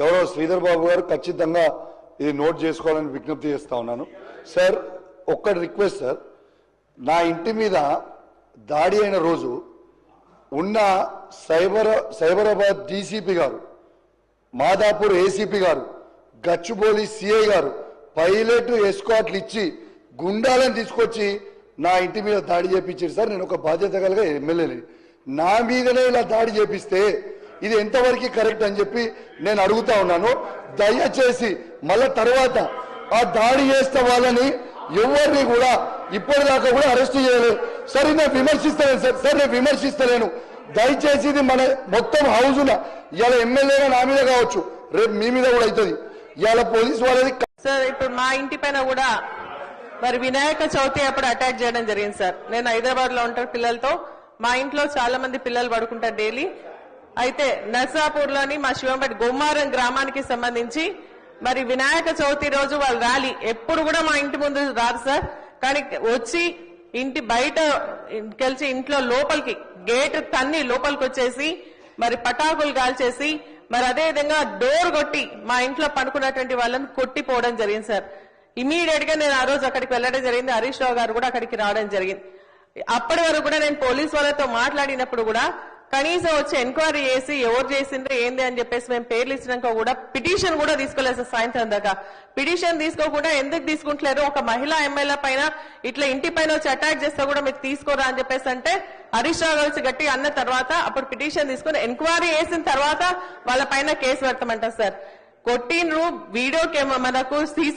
గౌరవ శ్రీధర్ బాబు గారు ఖచ్చితంగా ఇది నోట్ చేసుకోవాలని విజ్ఞప్తి చేస్తా ఉన్నాను. సార్ ఒక్కటి రిక్వెస్ట్ సార్. నా ఇంటి మీద దాడి అయిన రోజు ఉన్న సైబర్ సైబరాబాద్ డీసీపీ గారు మాదాపూర్ ఏసీపీ గారు గచ్చిబౌలి సిఐ గారు పైలట్ ఎస్కాట్లు ఇచ్చి గుండాలను తీసుకొచ్చి నా ఇంటి మీద దాడి చేపించారు సార్. నేను ఒక బాధ్యత కలిగా ఎమ్మెల్యేని. నా మీదనే ఇలా దాడి చేపిస్తే ఇది ఎంతవరకు కరెక్ట్ అని చెప్పి నేను అడుగుతా ఉన్నాను. దయచేసి మళ్ళా తర్వాత ఆ దాడి చేస్తే వాళ్ళని ఎవరిని కూడా ఇప్పటిదాకా కూడా అరెస్ట్ చేయలేదు. సరే నేను విమర్శిస్తలేను సార్. సార్ నేను విమర్శిస్తలేను. దయచేసి ఇది మన మొత్తం హౌజున. ఇవాళ ఎమ్మెల్యేగా నా మీద కావచ్చు. రేపు మీ మీద కూడా అవుతుంది. ఇవాళ పోలీస్ వాళ్ళది సార్ ఇప్పుడు మా ఇంటి పైన కూడా మరి వినాయక చవితి అప్పుడు అటాక్ చేయడం జరిగింది సార్. నేను హైదరాబాద్లో ఉంటాను పిల్లలతో. మా ఇంట్లో చాలా మంది పిల్లలు పడుకుంటారు డైలీ. అయితే నర్సాపూర్లోని మా శివంపేట గుమ్మారం గ్రామానికి సంబంధించి మరి వినాయక చవితి రోజు వాళ్ళ ర్యాలీ ఎప్పుడు కూడా మా ఇంటి ముందు రాదు సార్. కానీ వచ్చి ఇంటి బయట కలిసి ఇంట్లో లోపలికి గేట్ తన్ని లోపలికి వచ్చేసి మరి పటాకులు కాల్చేసి మరి అదే విధంగా డోర్ కొట్టి మా ఇంట్లో పడుకున్నటువంటి వాళ్ళని కొట్టిపోవడం జరిగింది సార్. ఇమీడియట్గా నేను ఆ రోజు అక్కడికి వెళ్ళడం జరిగింది. హరీష్ రావు గారు కూడా అక్కడికి రావడం జరిగింది. అప్పటి వరకు కూడా నేను పోలీస్ వాళ్ళతో మాట్లాడినప్పుడు కూడా కనీసం వచ్చి ఎంక్వైరీ చేసి ఎవరు చేసిండ్రు ఏంది అని చెప్పేసి మేము పేర్లు ఇచ్చినాక కూడా పిటిషన్ కూడా తీసుకోలేదు సార్ సాయంత్రం దాకా. పిటిషన్ తీసుకోకుండా ఎందుకు తీసుకుంటలేరు? ఒక మహిళా ఎమ్మెల్యే పైన ఇట్లా ఇంటి పైన వచ్చి అటాక్ చేస్తే కూడా మీరు తీసుకోరా అని చెప్పేసి అంటే హరీష్ రావు వచ్చి గట్టి అన్న తర్వాత అప్పుడు పిటిషన్ తీసుకుని ఎంక్వైరీ చేసిన తర్వాత వాళ్ళ పైన కేసు పెడతామంటారు సార్. కొట్టిండ్రు వీడియో కెమెరా మనకు సీసీ